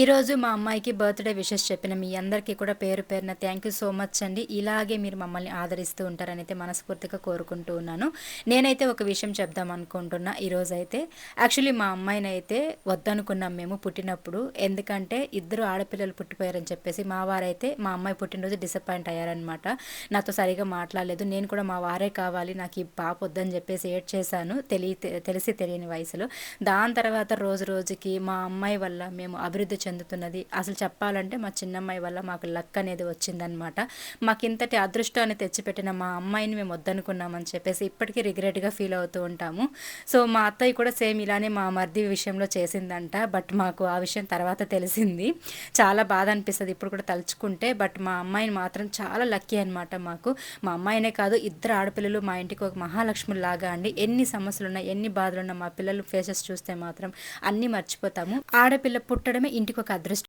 ఈరోజు మా అమ్మాయికి బర్త్డే విషెస్ చెప్పిన మీ అందరికీ కూడా పేరు పేరున థ్యాంక్ యూ సో మచ్ అండి. ఇలాగే మీరు మమ్మల్ని ఆదరిస్తూ ఉంటారని అయితే మనస్ఫూర్తిగా కోరుకుంటూ ఉన్నాను. నేనైతే ఒక విషయం చెప్దాం అనుకుంటున్నా. ఈరోజు అయితే యాక్చువల్లీ మా అమ్మాయిని అయితే వద్దనుకున్నాం మేము పుట్టినప్పుడు. ఎందుకంటే ఇద్దరు ఆడపిల్లలు పుట్టిపోయారని చెప్పేసి మా వారైతే మా అమ్మాయి పుట్టినరోజు డిసప్పాయింట్ అయ్యారనమాట నాతో సరిగా మాట్లాడలేదు. నేను కూడా మా వారే కావాలి. నాకు ఈ పాప వద్దని చెప్పేసి ఏడ్ చేశాను తెలియ తెలిసి తెలియని వయసులో. దాని తర్వాత రోజు రోజుకి మా అమ్మాయి వల్ల మేము అభివృద్ధి చెందుతున్నది. అసలు చెప్పాలంటే మా చిన్నమ్మాయి వల్ల మాకు లక్ అనేది వచ్చిందనమాట మాకు ఇంతటి అదృష్టాన్ని తెచ్చిపెట్టిన మా అమ్మాయిని మేము వద్దనుకున్నామని చెప్పేసి ఇప్పటికీ రిగ్రెట్గా ఫీల్ అవుతూ ఉంటాము. సో మా అత్తయ్య కూడా సేమ్ ఇలానే మా మర్ది విషయంలో చేసిందంట. బట్ మాకు ఆ విషయం తర్వాత తెలిసింది. చాలా బాధ అనిపిస్తుంది ఇప్పుడు కూడా తలుచుకుంటే. బట్ మా అమ్మాయిని మాత్రం చాలా లక్కీ అనమాట మాకు. మా అమ్మాయినే కాదు ఇద్దరు ఆడపిల్లలు మా ఇంటికి ఒక మహాలక్ష్మి లాగా అండి. ఎన్ని సమస్యలు ఉన్నా ఎన్ని బాధలు ఉన్నా మా పిల్లలు ఫేసెస్ చూస్తే మాత్రం అన్నీ మర్చిపోతాము. ఆడపిల్ల పుట్టడమే ఇంటికి ఒక అదృష్టం